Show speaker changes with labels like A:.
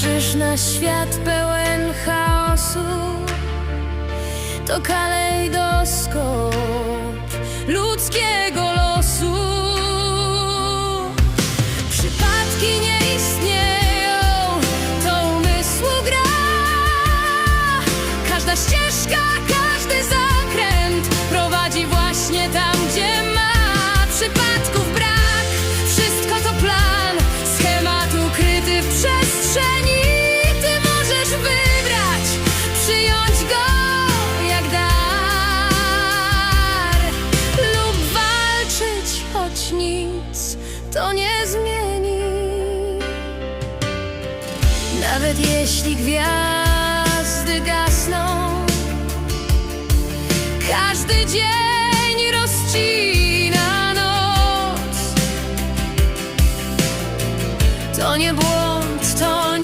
A: Patrzysz na świat pełen chaosu. To kalejdoskop ludzkiego losu. Przypadki nie istnieją, to umysłu gra. Każda ścieżka, każdy zakręt choć nic to nie zmieni nawet jeśli gwiazdy gasną, każdy dzień rozcina noc. To nie było